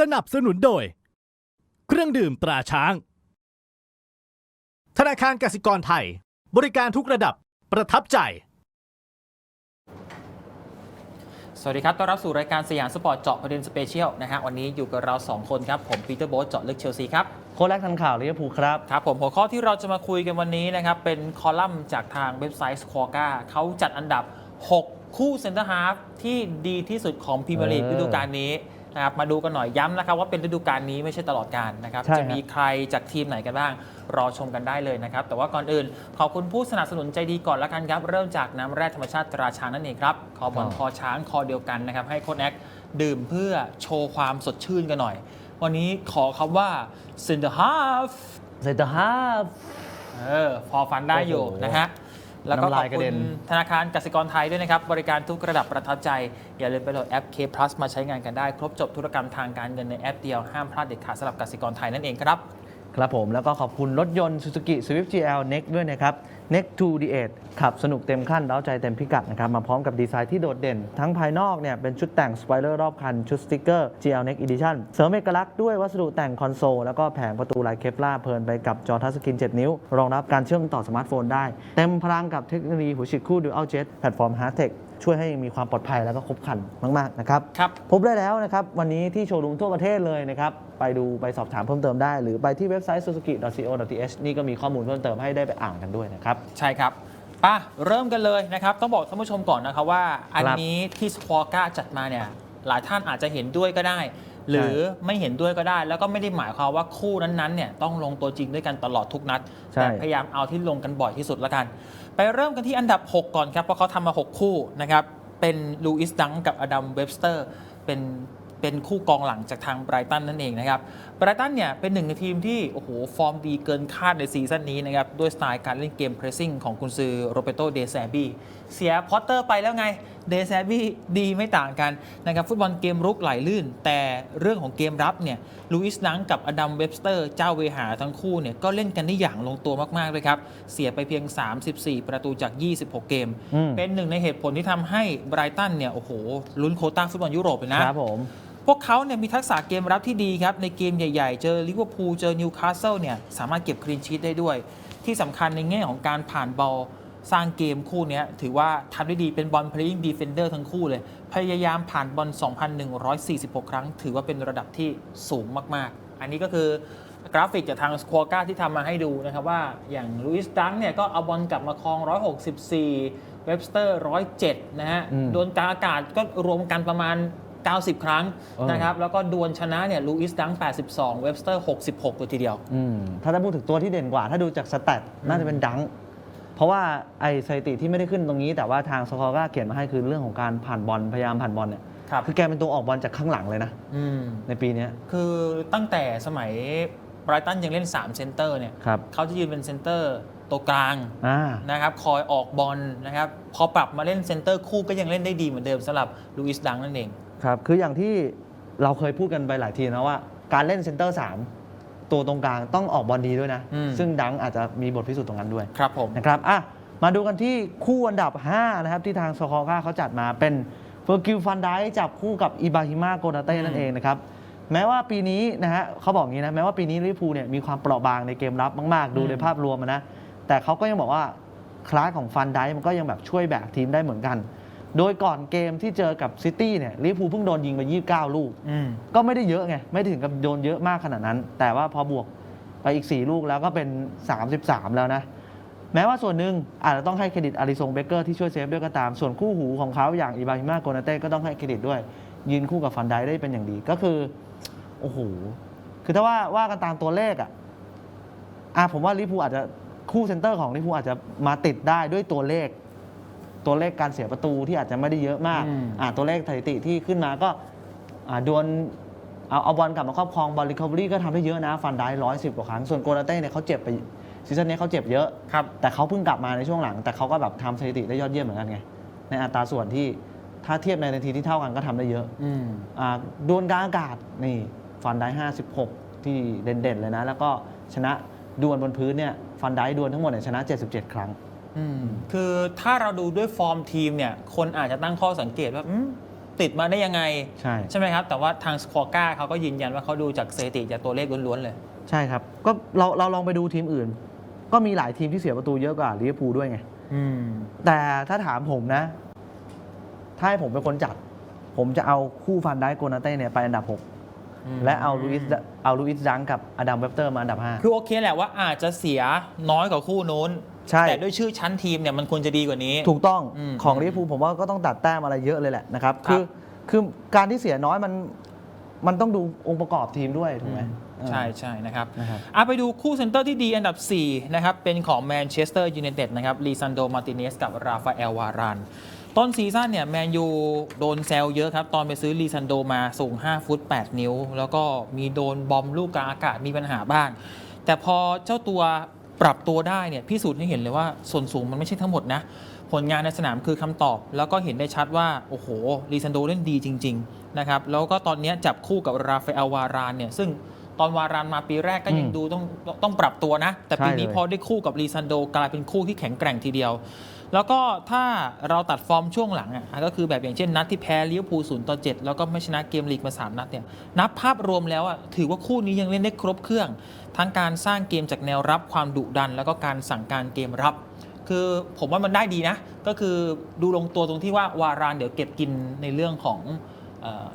สนับสนุนโดย เครื่องดื่มตราช้าง ธนาคารกสิกรไทย บริการทุกระดับประทับใจ สวัสดีครับ ต้อนรับสู่รายการสยามสปอร์ตเจาะประเด็นสเปเชียลนะฮะ วันนี้อยู่กับเรา 2 คนครับ ผมปีเตอร์โบ๊ทเจาะลึกเชลซีครับ โค้ชแรกทันข่าวลิเวอร์พูลครับ ครับผมหัวข้อที่เราจะมาคุยกันวันนี้นะครับ เป็นคอลัมน์จากทางเว็บไซต์ Squawka เขาจัดอันดับ 6 คู่เซนเตอร์ฮาฟที่ดีที่สุดของพรีเมียร์ลีกเออฤดูกาลนี้ นะครับมาดูกันหน่อยย้ำนะครับว่าเป็นฤดูกาลนี้ไม่ใช่ตลอดกาลนะครับใช่จะครับมีใครจากทีมไหนกันบ้าง รอชมกันได้เลยนะครับ แต่ว่าก่อนอื่น ขอบคุณผู้สนับสนุนใจดีก่อนละกันครับ เริ่มจากน้ำแร่ธรรมชาติตราช้างนั่นเองครับคอบอลคอช้างคอเดียวกันนะครับให้โค้ชแอคดื่มเพื่อโชว์ความสดชื่นกันหน่อย วันนี้ขอคำว่า center half เซนเตอร์ฮาฟ เออพอฟันได้อยู่โอ้โห นะฮะ แล้วก็ขน้ำอลาบยกระคุเด็ณนธนาคารกสิกรไทยด้วยนะครับ บริการทุกระดับประทับใจ อย่าลืมไปโหลดแอป K Plus มาใช้งานกันได้ ครบจบธุรกรรมทางการเงินในแอปเดียวห้ามพลาดเด็ดขาดสำหรับกสิกรไทยนั่นเองครับ ครับผมแล้วก็ขอบคุณรถยนต์ Suzuki Swift GL Next ด้วยนะครับ Next 2 D8 ขับสนุกเต็มขั้นเร้าใจเต็มพิกัดนะครับ มาพร้อมกับดีไซน์ที่โดดเด่น ทั้งภายนอกเนี่ยเป็นชุดแต่งสไปเลอร์รอบคัน ชุดสติกเกอร์ GL Next Edition เสริมเอกลักษณ์ด้วยวัสดุแต่งคอนโซล แล้วก็แผงประตูลายเคปลาร์เพลินไปกับจอทัชสกรีน 7 นิ้ว รองรับการเชื่อมต่อสมาร์ทโฟนได้ เต็มพลังกับเทคโนโลยีหัวฉีดคู่ Dual Jet แพลตฟอร์ม Hardtech ช่วยให้มีความปลอดภัยแล้วก็ครบครันมากๆนะครับครับพบได้แล้วนะครับวันนี้ที่โชว์รูมทั่วประเทศเลยนะครับ ไปดูไปสอบถามเพิ่มเติมได้ หรือไปที่เว็บไซต์ suzuki.co.th นี่ก็มีข้อมูลเพิ่มเติมให้ได้ไปอ่านกันด้วยนะครับ ใช่ครับป่ะเริ่มกันเลยนะครับ ต้องบอกท่านผู้ชมก่อนนะครับว่า อันนี้ที่สควอก้าจัดมาเนี่ยหลายท่านอาจจะเห็นด้วยก็ได้ หรือไม่เห็นด้วยก็ได้ แล้วก็ไม่ได้หมายความว่าคู่นั้นๆเนี่ยต้องลงตัวจริงด้วยกันตลอดทุกนัดใช่แต่พยายามเอาที่ลงกันบ่อยที่สุดละกัน ไปเริ่มกันที่อันดับ 6 ก่อนครับเพราะเขาทำมา 6 คู่นะครับเป็นลูอิสดังกับอดัมเว็บสเตอร์เป็น เป็นคู่กองหลังจากทางไบรตันนั่นเองนะครับไบรตันเนี่ยเป็นหนึ่งในทีมที่โอ้โหฟอร์มดีเกินคาดในซีซั่นนี้นะครับด้วยสไตล์การเล่นเกมเพรสซิ่งของกุนซือโรเบโตเดแซบีเสียพอตเตอร์ไปแล้วไงเดแซบีดีไม่ต่างกันนะครับฟุตบอลเกมรุกไหลลื่น แต่เรื่องของเกมรับเนี่ยลูอิสดังกับอดัมเว็บสเตอร์เจ้าเวหาทั้งคู่เนี่ยก็เล่นกันได้อย่างลงตัวมากๆเลยครับเสียไปเพียง 34 ประตูจาก 26 เกมอืมเป็นหนึ่งในเหตุผลที่ทำให้ไบรตันเนี่ยโอ้โหลุ้นโควต้าฟุตบอลยุโรปเลยนะครับผม พวกเขาเนี่ยมีทักษะเกมรับที่ดีครับ ในเกมใหญ่ๆ เจอลิเวอร์พูลเจอนิวคาสเซิลเนี่ยสามารถเก็บคลีนชีตได้ด้วย ที่สำคัญในแง่ของการผ่านบอลสร้างเกมคู่เนี้ยถือว่าทำได้ดีเป็นบอล playing defender ทั้งคู่เลย พยายามผ่านบอล 2,146 ครั้ง ถือว่าเป็นระดับที่สูงมากๆ อันนี้ก็คือกราฟิกจากทางสควอก้าที่ทำมาให้ดูนะครับว่าอย่างลุยส์ดังเนี่ยก็เอาบอลกลับมาครอง 164 เว็บสเตอร์ 107 นะฮะอืมโดนกลางอากาศก็รวมกันประมาณ 90 ครั้งเออนะครับแล้วก็ดวลชนะเนี่ยลูอิสดัง 82 เว็บสเตอร์ 66ตัวทีเดียว อืมถ้าได้พูดถึงตัวที่เด่นกว่า ถ้าดูจากสแตทน่าจะเป็นดัง เพราะว่าไอ้สถิติที่ไม่ได้ขึ้นตรงนี้ แต่ว่าทางสกอร์ก็เขียนมาให้คือเรื่องของการผ่านบอลพยายามผ่านบอลเนี่ยครับคือแกเป็นตัวออกบอลจากข้างหลังเลยนะอืมในปีเนี้ยคือตั้งแต่สมัยไบรตันยังเล่น 3 เซนเตอร์เนี่ยครับเขาจะยืนเป็นเซนเตอร์ตัวกลางอ่า นะครับคอยออกบอลนะครับพอปรับมาเล่นเซนเตอร์คู่ก็ยังเล่นได้ดีเหมือนเดิมสำหรับลูอิสดังนั่นเอง ครับคืออย่างที่เราเคยพูดกันไปหลายทีนะว่า การเล่นเซนเตอร์3ตัวตรงกลางต้องออกบอลดีด้วยนะ อืม ซึ่งดังอาจจะมีบทพิสูจน์ตรงนั้นด้วย ครับผม นะครับ อะ มาดูกันที่คู่อันดับ 5 นะครับ ที่ทางสคอร่าเขาจัดมาเป็นเฟอร์กิลฟันไดจับคู่กับอิบาฮิมาโกนาเต้อืมนั่นเองนะครับ แม้ว่าปีนี้นะฮะเขาบอกงี้นะ แม้ว่าปีนี้ลิเวอร์พูลเนี่ยมีความเปราะบางในเกมรับมากๆ ดูในภาพรวมอะนะ แต่เขาก็ยังบอกว่าคลาสของฟันไดมันก็ยังแบบช่วยแบกทีมได้เหมือนกัน โดยก่อนเกมที่เจอกับซิตี้เนี่ยลิเวอร์พูลเพิ่งโดนยิงไป29 ลูก อืม ก็ไม่ได้เยอะไง ไม่ถึงกับโดนเยอะมากขนาดนั้น แต่ว่าพอบวกไปอีก 4 ลูกแล้วก็เป็น 33 แล้วนะ แม้ว่าส่วนหนึ่งอาจจะต้องให้เครดิตอาริซงเบเกอร์ที่ช่วยเซฟด้วยก็ตาม ส่วนคู่หูของเขาอย่างอิบราฮิมาโกนาเต้ก็ต้องให้เครดิตด้วย ยืนคู่กับฟันไดได้เป็นอย่างดีก็คือ โอ้โห คือถ้าว่าว่ากันตามตัวเลขอะอะผมว่าลิเวอร์พูลอาจจะคู่เซนเตอร์ของลิเวอร์พูลอาจจะมาติดได้ด้วยตัวเลข ตัวเลขการเสียประตูที่อาจจะไม่ได้เยอะมากอืมอะตัวเลขสถิติที่ขึ้นมาก็อ่าดวลเอาเอาบอลกลับมาครอบครองบอลรีคอเวอรี่ก็ทำได้เยอะนะ ฟันได้ร้อยสิบกว่าครั้ง ส่วนโกนาเต้เนี่ยเขาเจ็บไปซีซั่นนี้เขาเจ็บเยอะครับแต่เขาเพิ่งกลับมาในช่วงหลัง แต่เขาก็แบบทำสถิติได้ยอดเยี่ยมเหมือนกันไง ในอัตราส่วนที่ถ้าเทียบในนาทีที่เท่ากันก็ทำได้เยอะอืมอ่าดวลกลางอากาศนี่ฟันได้56ที่เด่นๆเลยนะ แล้วก็ชนะดวลบนพื้นเนี่ยฟันได้ดวลทั้งหมดเนี่ยชนะ 77 ครั้งอืม คือถ้าเราดูด้วยฟอร์มทีมเนี่ยคนอาจจะตั้งข้อสังเกตว่าอืมติดมาได้ยังไง ใช่ใช่ไหมครับ แต่ว่าทางสควอก้าเขาก็ยืนยันว่าเขาดูจากสถิติจากตัวเลขล้วนๆเลย ใช่ครับ ก็เราเราลองไปดูทีมอื่น ก็มีหลายทีมที่เสียประตูเยอะกว่าลิเวอร์พูลด้วยไงอืมแต่ถ้าถามผมนะ ถ้าให้ผมเป็นคนจัด ผมจะเอาคู่ฟันได้โกนาเต้เนี่ยไปอันดับ 6 และเอาลูอิสเอาลูอิสดังกับอดัมเวบเตอร์มาอันดับ 5 คือโอเคแหละว่าอาจจะเสียน้อยกว่าคู่นู้น ใช่ แต่ด้วยชื่อชั้นทีมเนี่ยมันควรจะดีกว่านี้ ถูกต้องอืมของลิเวอร์พูลผมว่าก็ต้องตัดแต้มอะไรเยอะเลยแหละนะครับครับ คือคือการที่เสียน้อยมันมันต้องดูองค์ประกอบทีมด้วยถูกไหมใช่ใช่นะครับนะครับ อะไปดูคู่เซนเตอร์ที่ดีอันดับ 4 นะครับ เป็นของแมนเชสเตอร์ยูไนเต็ดนะครับลีซันโดมาติเนสกับราฟาเอลวารานต้นซีซั่นเนี่ยแมนยูโดนแซวเยอะครับ ตอนไปซื้อลีซันโดมาสูง 5 ฟุต 8 นิ้ว แล้วก็มีโดนบอมลูกกลางอากาศมีปัญหาบ้าง แต่พอเจ้าตัว ปรับตัวได้เนี่ยพิสูจน์ให้เห็นเลยว่าส่วนสูงมันไม่ใช่ทั้งหมดนะ ผลงานในสนามคือคำตอบ แล้วก็เห็นได้ชัดว่า โอ้โหลีซันโดเล่นดีจริง ๆ นะครับ แล้วก็ตอนนี้จับคู่กับราฟาเอลวารานเนี่ยซึ่งตอนวารานมาปีแรกก็ยังอืมดูต้องต้องปรับตัวนะ แต่ปีนี้ใช่เลยพอได้คู่กับลีซันโดกลายเป็นคู่ที่แข็งแกร่งทีเดียว แล้วก็ถ้าเราตัดฟอร์มช่วงหลังอะก็คือแบบอย่างเช่นนัดที่แพ้ลิเวอร์พูลศูนย์ต่อเจ็ดแล้วก็ไม่ชนะเกมลีกมา 3 นัดเนี่ยนับภาพรวมแล้วอะถือว่าคู่นี้ยังเล่นได้ครบเครื่อง ทั้งการสร้างเกมจากแนวรับความดุดัน แล้วก็การสั่งการเกมรับ คือผมว่ามันได้ดีนะ ก็คือดูลงตัวตรงที่ว่าวารานเดี๋ยวเก็บกินในเรื่องของ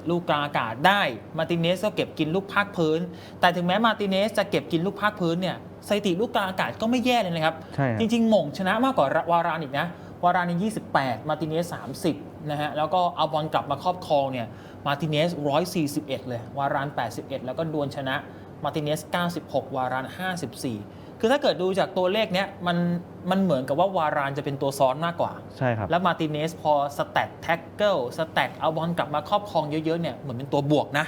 ลูกกลางอากาศได้มาร์ติเนสก็เก็บกินลูกภาคพื้น แต่ถึงแม้มาร์ติเนสจะเก็บกินลูกภาคพื้นเนี่ยสถิติลูกกลางอากาศก็ไม่แย่เลยนะครับใช่ครับจริงๆหม่งชนะมากกว่าวารานอีกนะวารานใน28 มาร์ติเนส 30 นะฮะ แล้วก็เอาบอลกลับมาครอบครองเนี่ย มาร์ติเนส 141 เลย วาราน 81 แล้วก็ดวลชนะ มาร์ติเนส 96 วาราน 54 คือถ้าเกิดดูจากตัวเลขเนี้ยมันมันเหมือนกับว่าวารานจะเป็นตัวซ้อนมากกว่า ใช่ครับ แล้วมาร์ติเนสพอสแตทแท็กเกิลสแตทเอาบอลกลับมาครอบครองเยอะๆเนี่ยเหมือนเป็นตัวบวกนะ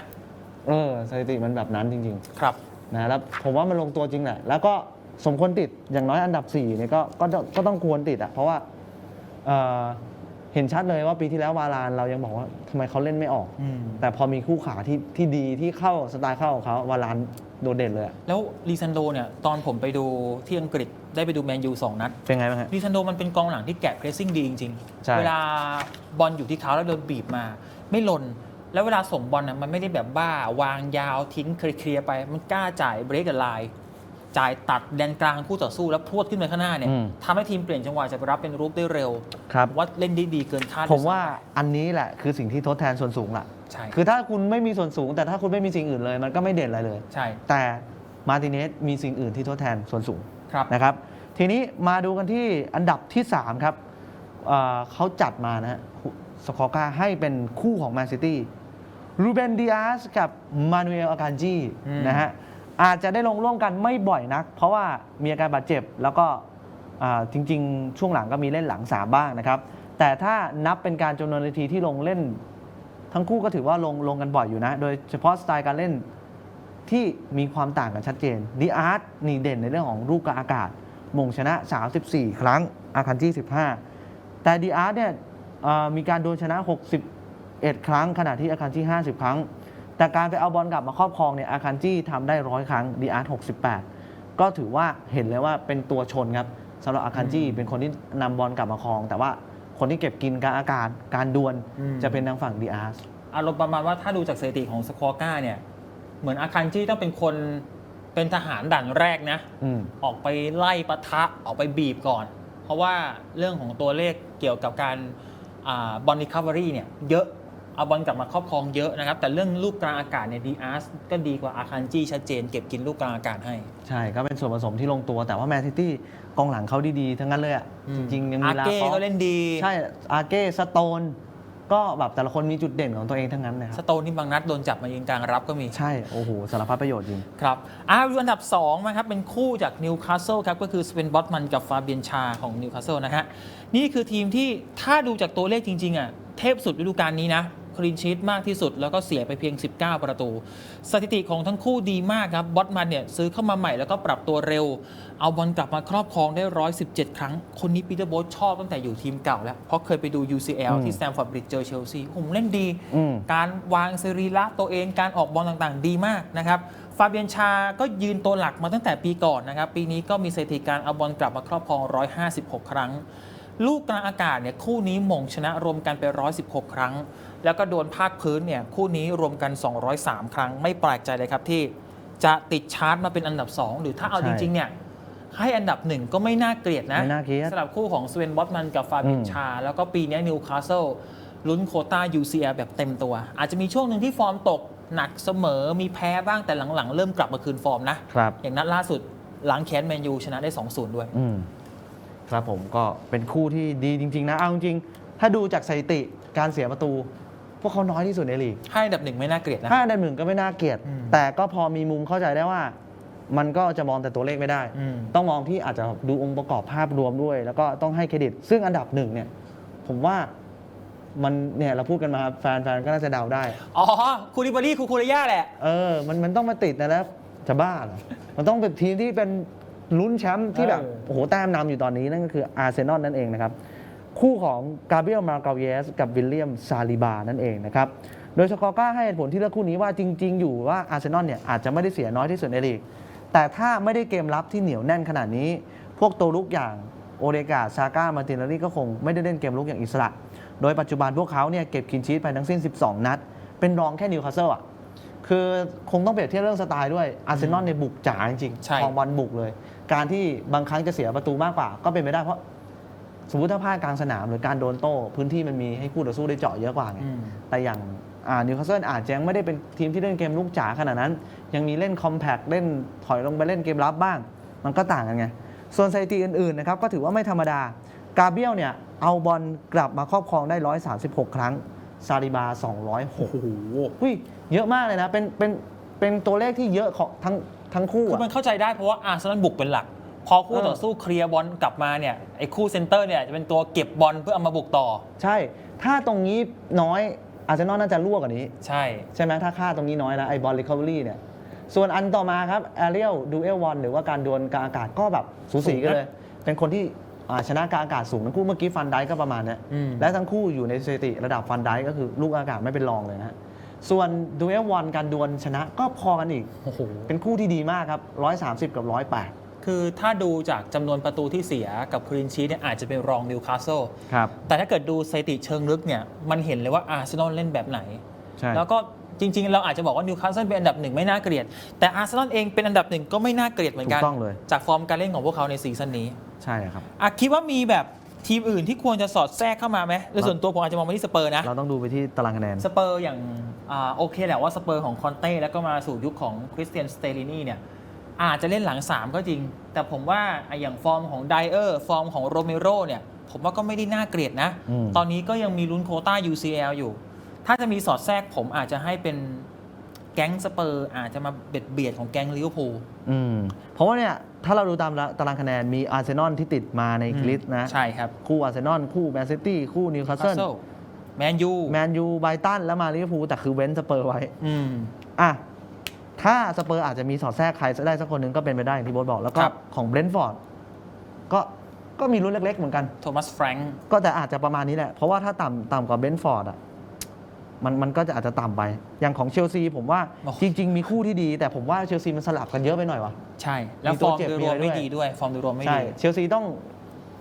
เออสถิติมันแบบนั้นจริง ครับ ๆ นะแล้วผมว่ามันลงตัวจริงแหละ แล้วก็สมควรติดอย่างน้อยอันดับ4เนี่ยก็ก็ต้องก็ต้องควรติดอะเพราะว่าเอ่อเห็นชัดเลยว่าปีที่แล้ววารานเรายังบอกว่าทำไมเขาเล่นไม่ออก อืม แต่พอมีคู่ขาที่ที่ดีที่เข้าสไตล์เข้าของเขาวาราน โดดเด่นเลยอะแล้วลีซันโดเนี่ยตอนผมไปดูที่อังกฤษได้ไปดูแมนยูสองนัด เป็นไงบ้างฮะลิซันโดมันเป็นกองหลังที่แกะเพรสซิ่งดีจริงใช่ ๆ เวลาบอลอยู่ที่เขาแล้วโดนบีบมา ไม่หล่น แล้วเวลาส่งบอลน่ะมันไม่ได้แบบบ้าวางยาวทิ้งเคลียร์ๆไป มันกล้าจ่ายเบรกกับไลน์ จ่ายตัดแดนกลางคู่ต่อสู้แล้วพรวดขึ้นไปข้างหน้าเนี่ยอืมทำให้ทีมเปลี่ยนจังหวะจากรับเป็นรุกได้เร็วครับ ว่าเล่นได้ดีเกินคาดผมว่าอันนี้แหละคือสิ่งที่ทดแทนส่วนสูงล่ะ ใช่คือถ้าคุณไม่มีส่วนสูง แต่ถ้าคุณไม่มีสิ่งอื่นเลย มันก็ไม่เด่นอะไรเลย ใช่แต่มาร์ติเนสมีสิ่งอื่นที่ทดแทนส่วนสูงครับ นะครับ ทีนี้มาดูกันที่อันดับที่ 3 ครับเอ่อเขาจัดมานะฮะสกอร์กาให้เป็นคู่ของแมนซิตี้รูเบนดิอาสกับมานูเอลอาการจีอืม นะฮะ อาจจะได้ลงร่วมกันไม่บ่อยนัก เพราะว่ามีอาการบาดเจ็บแล้วก็จริง ๆ ช่วงหลังก็มีเล่นหลังสามบ้างนะครับ แต่ถ้านับเป็นการจำนวนนาทีที่ลงเล่น ทั้งคู่ก็ถือว่าลงลงกันบ่อยอยู่นะ โดยเฉพาะสไตล์การเล่นที่มีความต่างกันชัดเจนดีอาร์ตนี่เด่นในเรื่องของลูกกลางอากาศมงชนะ 34 ครั้ง อาคันจี15 แต่ดีอาร์ตเนี่ยมีการโดนชนะ 61 ครั้ง ขณะที่อาคันจี50 ครั้ง แต่การไปเอาบอลกลับมาครอบครองเนี่ยอาคันจีทำได้ร้อยครั้งดีอาร์ต68ก็ถือว่าเห็นเลยว่าเป็นตัวชนครับสำหรับอาคันจีเป็นคนที่นำบอลกลับมาครอง แต่ว่าคนที่เก็บกินการอากาศการดวลอืม จะเป็นทางฝั่งดีอาร์ อารมณ์ประมาณว่าถ้าดูจากสถิติของสควอก้าเนี่ย เหมือนอาคันจีต้องเป็นคนเป็นทหารด่านแรกนะอืมออกไปไล่ปะทะออกไปบีบก่อน เพราะว่าเรื่องของตัวเลขเกี่ยวกับการบอล r ิค o เวอรี่เนี่ยเยอะ เอาบอลกลับมาครอบครองเยอะนะครับ แต่เรื่องลูกกลางอากาศเนี่ยดีอาร์สก็ดีกว่าอาคันจีชัดเจน เก็บกินลูกกลางอากาศให้ ใช่ก็เป็นส่วนผสมที่ลงตัวแต่ว่าแมนซิตี้กองหลังเขาดีๆ ทั้งนั้นเลยอะอืจมริงๆยังอามีลาเก้ฟอก็สเล่นดี ใช่อาเก้สโตน ก็แบบแต่ละคนมีจุดเด่นของตัวเองทั้งนั้นนะคสรับโตนที่บางนัดโดนจับมายืนกลางรับก็มี ใช่โอ้โหสารพัดประโยชน์จริง ครับอ่าดูอันดับ2นะครับ เป็นคู่จากนิวคาสเซิลครับ ก็คือสเปนบอตมันกับฟาเบียนชาของนิวคาสเซิลนะฮะ นี่คือทีมที่ถ้าดูจากตัวเลขจริง ๆ อะ เทพสุดฤดูกาลนี้นะ คลีนชีตมากที่สุด แล้วก็เสียไปเพียง 19 ประตู สถิติของทั้งคู่ดีมากครับบอตมันเนี่ยซื้อเข้ามาใหม่แล้วก็ปรับตัวเร็ว เอาบอลกลับมาครอบครองได้ 117 ครั้ง คนนี้ปีเตอร์โบ๊ทชอบตั้งแต่อยู่ทีมเก่าแล้ว เพราะเคยไปดู UCL อืมที่ Stamford Bridge เจอเชลซีผมเล่นดีอืมการวางสรีระตัวเองการออกบอลต่างๆ ดีมากนะครับฟาเบียนชาก็ยืนตัวหลักมาตั้งแต่ปีก่อนนะครับปีนี้ก็มีสถิติการเอาบอลกลับมาครอบครอง 156 ครั้ง ลูกกลางอากาศเนี่ยคู่นี้หม่งชนะรวมกันไป 116 ครั้ง แล้วก็โดนภาคพื้นเนี่ยคู่นี้รวมกัน 203 ครั้ง ไม่แปลกใจเลยครับที่จะติดชาร์ตมาเป็นอันดับ 2 หรือถ้าเอาใช่จริง ๆ เนี่ยให้อันดับหนึ่งก็ไม่น่าเกลียดนะไม่น่าเกลียดสำหรับคู่ของสเวนบอตมันกับฟาบินอืมชา แล้วก็ปีนี้นิวคาสเซิลลุ้นโควต้า UCL แบบเต็มตัว อาจจะมีช่วงหนึ่งที่ฟอร์มตกหนักเสมอมีแพ้บ้างแต่หลังๆ เริ่มกลับมาคืนฟอร์มนะครับอย่างนัดล่าสุดล้างแค้นแมนยูชนะได้ 2-0 ด้วยอืม ครับผมก็เป็นคู่ที่ดีจริง ๆ นะ เอาจริงๆถ้าดูจากสถิติการเสียประตู พวกเขาน้อยที่สุดในลีกให้อันดับหนึ่งไม่น่าเกลียดนะ ถ้าอันดับหนึ่งก็ไม่น่าเกลียด อืม แต่ก็พอมีมุมเข้าใจได้ว่า มันก็จะมองแต่ตัวเลขไม่ได้ อืม ต้องมองที่อาจจะดูองค์ประกอบภาพรวมด้วย แล้วก็ต้องให้เครดิต ซึ่งอันดับหนึ่งเนี่ย ผมว่ามันเนี่ยเราพูดกันมาแฟนๆก็น่าจะเดาได้ อ๋อคูริบารีคูคูริยาแหละ เออ มันมันต้องมาติดนะแล้วจะบ้าเหรอ มันต้องเป็นทีมที่เป็น ลุ้นแชมป์ที่แบบเออโอ้โหแต้มนำอยู่ตอนนี้นั่นก็คืออาร์เซนอลนั่นเองนะครับคู่ของกาเบรียลมาเกาเยส กับวิลเลียมซาลิบานั่นเองนะครับโดยสกอร์ก้าให้เหตุผลที่เลือกคู่นี้ว่าจริง ๆ อยู่ว่าอาร์เซนอลเนี่ยอาจจะไม่ได้เสียน้อยที่สุดในลีกแต่ถ้าไม่ได้เกมรับที่เหนียวแน่นขนาดนี้ พวกตัวลุกอย่างโอเดกาซาก้ามาร์ตินเนลลี่ก็คงไม่ได้เล่นเกมลุกอย่างอิสระ โดยปัจจุบันพวกเขาเนี่ยเก็บคินชีสไปทั้งสิ้น 12 นัด เป็นรองแค่นิวคาสเซิลอะ คือคงต้องเปรียบเทียบเรื่องสไตล์ด้วยอาร์เซนอลในยบุกจ๋าจริงใช่ๆครองบอลบุกเลย การที่บางครั้งจะเสียประตูมากกว่า ก็เป็นไปได้เพราะ สมมติถ้าพลาดกลางสนามหรือการโดนโต้พื้นที่มันมีให้คู่ต่อสู้ได้เจาะเยอะกว่าไง อืม แต่อย่างนิวคาสเซิลอาจจะยังไม่ได้เป็นทีมที่เล่นเกมลูกจ๋าขนาดนั้น ยังมีเล่นคอมแพคเล่นถอยลงไปเล่นเกมรับบ้าง มันก็ต่างกันไง ส่วนสถิติอื่นๆนะครับก็ถือว่าไม่ธรรมดากาเบียลเนี่ยเอาบอลกลับมาครอบครองได้ 136 ครั้ง ซาลิบา206โอ้โหอุ้ยเยอะมากเลยนะ เป็นเป็นเป็นตัวเลขที่เยอะของทั้งทั้งคู่คืออะ มันเข้าใจได้เพราะว่าอาร์เซนอลบุกเป็นหลัก พอคู่เออ ต่อสู้เคลียร์บอลกลับมาเนี่ยไอ้คู่เซนเตอร์เนี่ยจะเป็นตัวเก็บบอลเพื่อเอามาบุกต่อ ใช่ ถ้าตรงนี้น้อยอาร์เซนอลน่าจะรั่วกว่านี้ ใช่ ใช่ไหมถ้าค่าตรงนี้น้อยแล้วไอ้บอลรีคอเวอรี่เนี่ย ส่วนอันต่อมาครับแอเรียลดูเอลวอนหรือว่าการดวลกลางอากาศก็แบบสูสีกันเลย เป็นคนที่ อ่าชนะกลางอากาศสูงทั้งคู่เมื่อกี้ฟันไดก็ประมาณเนี้ยอืม และทั้งคู่อยู่ในสถิติระดับฟันไดก็คือลูกอากาศไม่เป็นรองเลยนะฮะส่วนดูเอลวอนการดวลชนะก็พอกันอีก โอ้โห เป็นคู่ที่ดีมากครับ 130 กับ 108 คือถ้าดูจากจำนวนประตูที่เสียกับคลีนชีสเนี่ยอาจจะเป็นรองนิวคาสเซิล ครับ แต่ถ้าเกิดดูสถิติเชิงลึกเนี่ย มันเห็นเลยว่าอาร์เซนอลเล่นแบบไหน ใช่ แล้วก็ จริง ๆ เราอาจจะบอกว่านิวคาสเซิลเป็นอันดับหนึ่งไม่น่าเกลียด แต่อาร์เซนอลเองเป็นอันดับหนึ่งก็ไม่น่าเกลียดเหมือนกัน ถูกต้องเลย จากฟอร์มการเล่นของพวกเขาในซีซั่นนี้ใช่ครับ อะคิดว่ามีแบบทีมอื่นที่ควรจะสอดแทรกเข้ามาไหมโดยส่วนตัวผมอาจจะมองไปที่สเปอร์นะ เราต้องดูไปที่ตารางคะแนน สเปอร์อย่างอ่าโอเคแหละว่าสเปอร์ของคอนเต้แล้วก็มาสู่ยุคของคริสเตียนสเตลินีเนี่ยอาจจะเล่นหลัง 3 ก็จริง แต่ผมว่าไอ้อย่างฟอร์มของไดเออร์ฟอร์มของโรเมโรเนี่ย ผมว่าก็ไม่ได้น่าเกลียดนะ อืม ตอนนี้ก็ยังมีลุ้นโควต้า UCL อยู่ ถ้าจะมีสอดแทรกผมอาจจะให้เป็นแก๊งสเปอร์อาจจะมาเบียดเบียดของแก๊งลิเวอร์พูล อืมเพราะว่าเนี่ยถ้าเราดูตามตารางคะแนนมีอาร์เซนอลที่ติดมาในลิสต์นะ ใช่ครับคู่อาร์เซนอลคู่แมนซิตี้คู่นิวคาสเซิลแมนยูแมนยูไบรตันแล้วมาลิเวอร์พูลแต่คือเว้นสเปอร์ไว้ อืม อะ ถ้าสเปอร์อาจจะมีสอดแทรกใครได้สักคนหนึ่งก็เป็นไปได้อย่างที่โบ๊ทบอกแล้วก็ครับ ของเบรนท์ฟอร์ดก็ก็มีรุ่นเล็ก ๆ เหมือนกัน โทมัสแฟรงค์ก็แต่อาจจะประมาณนี้แหละ เพราะว่าถ้าต่ำต่ำกว่าเบรนท์ฟอร์ดอะ มันมันก็จะอาจจะต่ำไป อย่างของเชลซีผมว่าโอ้โห จริง ๆ มีคู่ที่ดี แต่ผมว่าเชลซีมันสลับกันเยอะไปหน่อยวะ ใช่ แล้วมีฟตัอวร์มเจ็บโดยมีรวอะมไรไม่ด้วย ดีด้วย ฟอร์มโดยรวมไม่ใช่ ดี เชลซีต้อง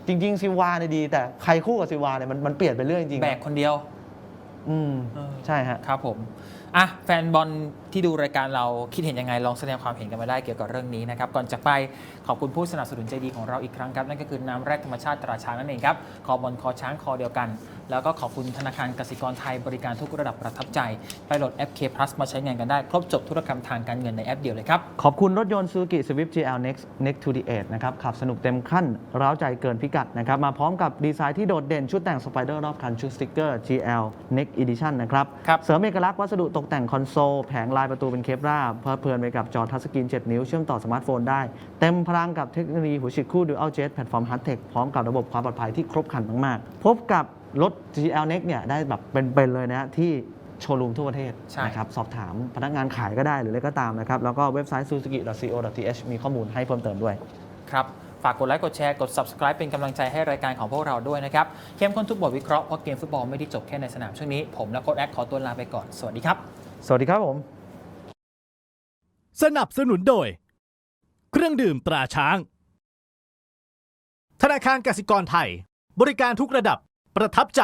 จริง ๆ ซิลวาเนี่ยดี แต่ใครคู่กับซิลวาเนี่ยมันมันเปลี่ยนไปเรื่อยจริงๆแบกคนเดียว อืมเออ ใช่ฮะ ครับผมอะแฟนบอลที่ดูรายการเราคิดเห็นยังไงลองแสดงความเห็นกันมาได้เกี่ยวกับเรื่องนี้นะครับ ก่อนจากไปขอบคุณผู้สนับสนุนใจดีของเราอีกครั้งครับ นั่นก็คือน้ำแร่ธรรมชาติตราช้างนั่นเองครับ คอบอลคอช้างคอเดียวกัน แล้วก็ขอบคุณธนาคารกสิกรไทยบริการทุกระดับประทับใจไปโหลดแอป K Plus มาใช้งานกันได้ ครบจบธุรกรรมทางการเงินในแอปเดียวเลยครับ ขอบคุณรถยนต์ Suzuki Swift GL Next Next to the Edge นะครับ ขับสนุกเต็มขั้น ร้าวใจเกินพิกัดนะครับ มาพร้อมกับดีไซน์ที่โดดเด่นชุดแต่งสไปเดอร์รอบคันชุดสติกเกอร์ GL Next Edition นะครับ ครับ เสริมเอกลักษณ์วัสดุตกแต่งคอนโซล แผงลายประตูเป็นเคปราบเพลิดเพลินไปกับจอทัชสกรีน 7 นิ้ว เชื่อมต่อสมาร์ทโฟนได้ เต็มพลังกับเทคโนโลยีหัวฉีดคู่ Dual Jet แพลตฟอร์ม Hard Tech พร้อมกับระบบความปลอดภัยที่ครบครันมากๆ พบกับรถ GL Next เนี่ยได้แบบเป็นๆเลยนะฮะที่โชว์รูมทั่วประเทศใช่ นะครับสอบถามพนักงานขายก็ได้หรืออะไรก็ตามนะครับแล้วก็เว็บไซต์ suzuki.co.th มีข้อมูลให้เพิ่มเติมด้วย ครับ ฝากกดไลค์กดแชร์กด subscribe เป็นกำลังใจให้รายการของพวกเราด้วยนะครับเข้มข้นทุกบทวิเคราะห์เพราะเกมฟุตบอลไม่ได้จบแค่ในสนามช่วงนี้ผมและโค้ชแอคขอตัวลาไปก่อนสวัสดีครับ สวัสดีครับผม สนับสนุนโดย เครื่องดื่มตราช้าง ธนาคารกสิกรไทย บริการทุกระดับประทับใจ